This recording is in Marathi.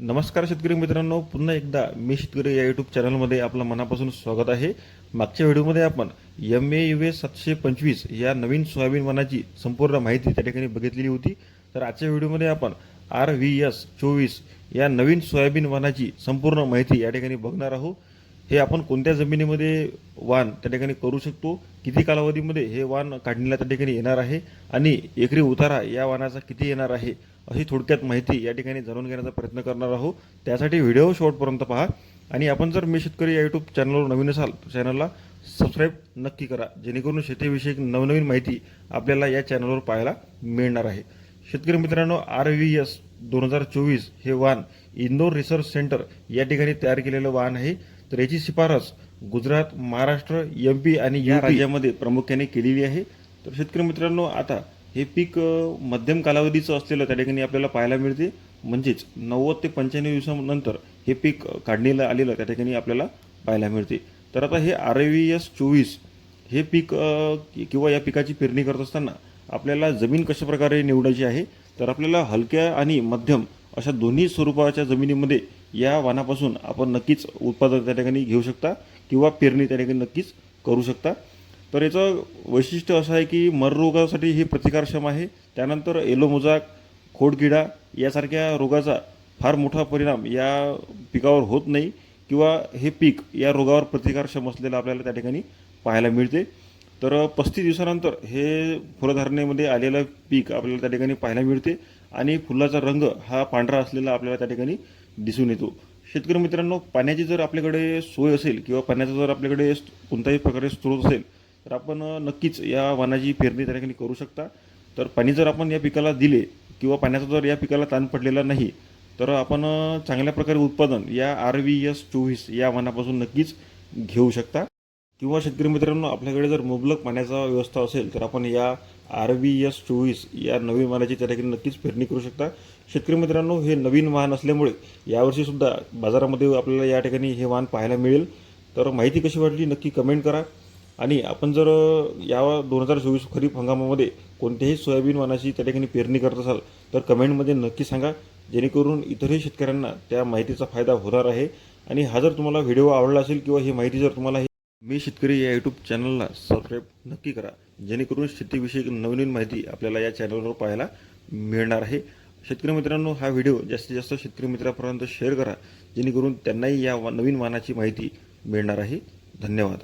नमस्कार शेतकरी मित्रांनो पुन्हा एकदा मी शेतकरी या युट्यूब चॅनलमध्ये आपलं मनापासून स्वागत आहे. मागच्या व्हिडिओमध्ये आपण एम ए यू ए सातशे पंचवीस या नवीन सोयाबीन वनाची संपूर्ण माहिती त्या ठिकाणी बघितलेली होती. तर आजच्या व्हिडिओमध्ये आपण आर व्ही एस चोवीस या नवीन सोयाबीन वनाची संपूर्ण माहिती या ठिकाणी बघणार आहोत. हे आपण कोणत्या जमिनीमध्ये वाण त्या ठिकाणी करू शकतो? किती कालावधीमध्ये हे वाण काढणीला त्या ठिकाणी येणार आहे? आणि एकरी उतारा या वाणाचा किती येणार आहे? अशी थोडक्यात माहिती या ठिकाणी जाणून घेण्याचा प्रयत्न करणार आहोत. त्यासाठी व्हिडिओ शेवटपर्यंत पहा. आणि आपण जर मी शेतकरी या यूट्यूब चॅनलवर नवीन असाल तर चॅनलला सबस्क्राईब नक्की करा. जेणेकरून शेतीविषयक नवनवीन माहिती आपल्याला या चॅनलवर पाहायला मिळणार आहे. शेतकरी मित्रांनो आर व्ही एस दोन हजार चोवीस हे वाहन इंदोर रिसर्च सेंटर या ठिकाणी तयार केलेलं वाहन आहे. तर याची शिफारस गुजरात महाराष्ट्र एम पी आणि या राज्यामध्ये प्रामुख्याने केलेली आहे. तर शेतकरी मित्रांनो आता हे पीक मध्यम कालावधीचं असलेलं त्या ठिकाणी आपल्याला पाहायला मिळते. म्हणजेच नव्वद ते पंच्याण्णव दिवसानंतर हे पीक काढणीला आलेलं त्या ठिकाणी आपल्याला पाहायला मिळते. तर आता हे आर व्ही एस चोवीस हे पीक किंवा या पिकाची पेरणी करत असताना आपल्याला जमीन कशा प्रकारे निवडायची आहे? तर आपल्याला हलक्या आणि मध्यम अशा दोन्ही स्वरूपाच्या जमिनीमध्ये या वाणापासून आपण नक्कीच उत्पादन त्या ठिकाणी घेऊ शकता किंवा पेरणी त्या ठिकाणी नक्कीच करू शकता. तर याचं वैशिष्ट्य असं आहे की मर रोगासाठी हे प्रतिकारक्षम आहे. त्यानंतर एलोमोजाक खोडकिडा यासारख्या रोगाचा फार मोठा परिणाम या पिकावर होत नाही किंवा हे पीक या रोगावर प्रतिकारक्षम असलेलं आपल्याला त्या ठिकाणी पाहायला मिळते. तर पस्तीस दिवसानंतर हे फुलधारणेमध्ये आलेलं पीक आपल्याला त्या ठिकाणी पाहायला मिळते आणि फुलाचा रंग हा पांढरा असलेला आपल्याला त्या ठिकाणी दिसून येतो. शेतकरी मित्रांनो पाण्याची जर आपल्याकडे सोय असेल किंवा पाण्याचा जर आपल्याकडे कोणत्याही प्रकारे स्रोत असेल तर आपण नक्कीच या वानाची पेरणी त्या ठिकाणी करू शकता. तर पाणी जर आपण या पिकाला दिले किंवा पाण्याचा जर या पिकाला ताण पडलेला नाही तर आपण चांगल्या प्रकारे उत्पादन या आर व्ही एस चोवीस या वानापासून नक्कीच घेऊ शकता. किंवा शेतकरी मित्रांनो आपल्याकडे जर मुबलक पाण्याचा व्यवस्था असेल तर आपण या आर व्ही एस चोवीस या नवीन वाहनाची त्या ठिकाणी नक्कीच पेरणी करू शकता. शेतकरी मित्रांनो हे नवीन वाहन असल्यामुळे यावर्षीसुद्धा बाजारामध्ये आपल्याला या ठिकाणी हे वाहन पाहायला मिळेल. तर माहिती कशी वाटली नक्की कमेंट करा. आणि आपण जर या दोन हजार चोवीस खरीप हंगामामध्ये कोणत्याही सोयाबीन वाहनाची त्या ठिकाणी पेरणी करत असाल तर कमेंटमध्ये नक्की सांगा. जेणेकरून इतरही शेतकऱ्यांना त्या माहितीचा फायदा होणार आहे. आणि हा जर तुम्हाला व्हिडिओ आवडला असेल किंवा ही माहिती जर तुम्हाला मी शेतकरी या यूट्यूब चॅनलला सबस्क्राईब नक्की करा. जेणेकरून शेतीविषयी नवनवीन माहिती आपल्याला या चॅनलवर पाहायला मिळणार आहे. शेतकरी मित्रांनो हा व्हिडिओ जास्तीत जास्त शेतकरी मित्रापर्यंत शेअर करा. जेणेकरून त्यांनाही या वा- नवीन वाहनाची माहिती मिळणार आहे. धन्यवाद.